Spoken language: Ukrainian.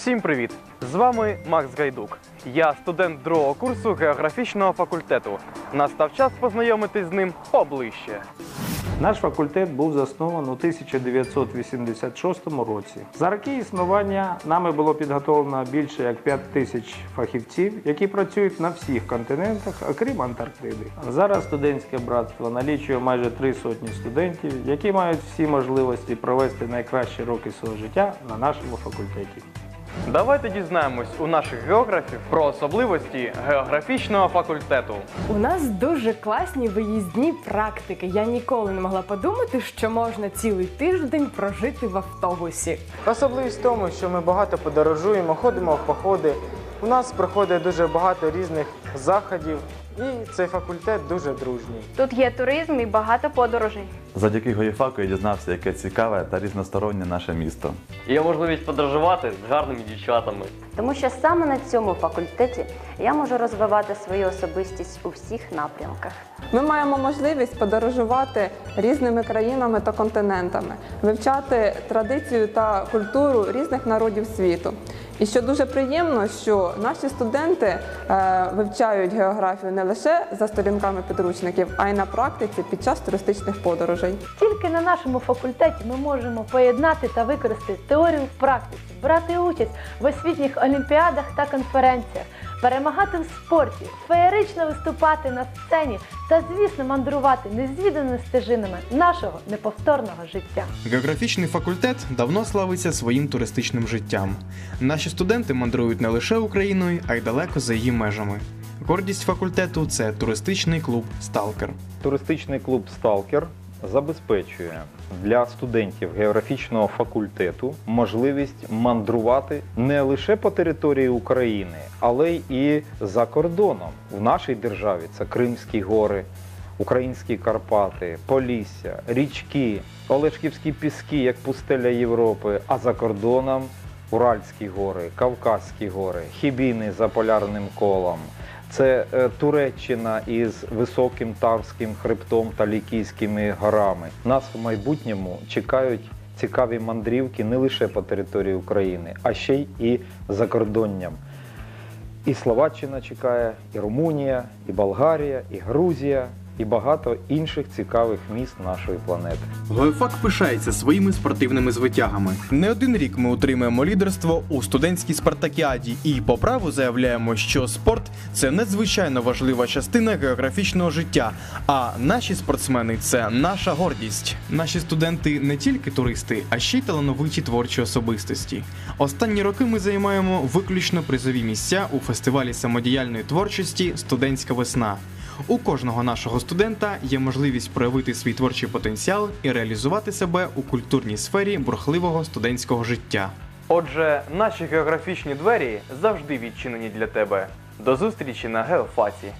Всім привіт! З вами Макс Гайдук. Я студент другого курсу географічного факультету. Настав час познайомитись з ним поближче. Наш факультет був заснований у 1986 році. За роки існування нами було підготовлено більше як 5 тисяч фахівців, які працюють на всіх континентах, окрім Антарктиди. Зараз студентське братство налічує майже три сотні студентів, які мають всі можливості провести найкращі роки свого життя на нашому факультеті. Давайте дізнаємось у наших географів про особливості географічного факультету. У нас дуже класні виїзні практики. Я ніколи не могла подумати, що можна цілий тиждень прожити в автобусі. Особливість в тому, що ми багато подорожуємо, ходимо в походи. У нас проходить дуже багато різних заходів, і цей факультет дуже дружній. Тут є туризм і багато подорожей. Завдяки Гоїфаку я дізнався, яке цікаве та різностороннє наше місто. Є можливість подорожувати з гарними дівчатами. Тому що саме на цьому факультеті я можу розвивати свою особистість у всіх напрямках. Ми маємо можливість подорожувати різними країнами та континентами, вивчати традицію та культуру різних народів світу. І що дуже приємно, що наші студенти е, вивчають географію не лише за сторінками підручників, а й на практиці під час туристичних подорожей. Тільки на нашому факультеті ми можемо поєднати та використати теорію в практиці, брати участь в освітніх олімпіадах та конференціях, перемагати в спорті, феєрично виступати на сцені та, звісно, мандрувати незвіданими стежинами нашого неповторного життя. Географічний факультет давно славиться своїм туристичним життям. Наші студенти мандрують не лише Україною, а й далеко за її межами. Гордість факультету це туристичний клуб Сталкер. Туристичний клуб Сталкер забезпечує для студентів географічного факультету можливість мандрувати не лише по території України, але й за кордоном. В нашій державі це Кримські гори, Українські Карпати, Полісся, річки, Олешківські піски, як пустеля Європи, а за кордоном Уральські гори, Кавказькі гори, Хібіни за полярним колом. Це е, Туреччина із високим Тарським хребтом та Лікійськими горами. Нас в майбутньому чекають цікаві мандрівки не лише по території України, а ще й і за кордонням. І Словаччина чекає, і Румунія, і Болгарія, і Грузія, і багато інших цікавих міст нашої планети. Гоефак пишається своїми спортивними звитягами. Не один рік ми утримуємо лідерство у студентській спартакіаді і по праву заявляємо, що спорт це надзвичайно важлива частина географічного життя. А наші спортсмени це наша гордість. Наші студенти не тільки туристи, а ще й талановиті творчі особистості. Останні роки ми займаємо виключно призові місця у фестивалі самодіяльної творчості Студентська весна. У кожного нашого студента є можливість проявити свій творчий потенціал і реалізувати себе у культурній сфері бурхливого студентського життя. Отже, наші географічні двері завжди відчинені для тебе. До зустрічі на геофаці.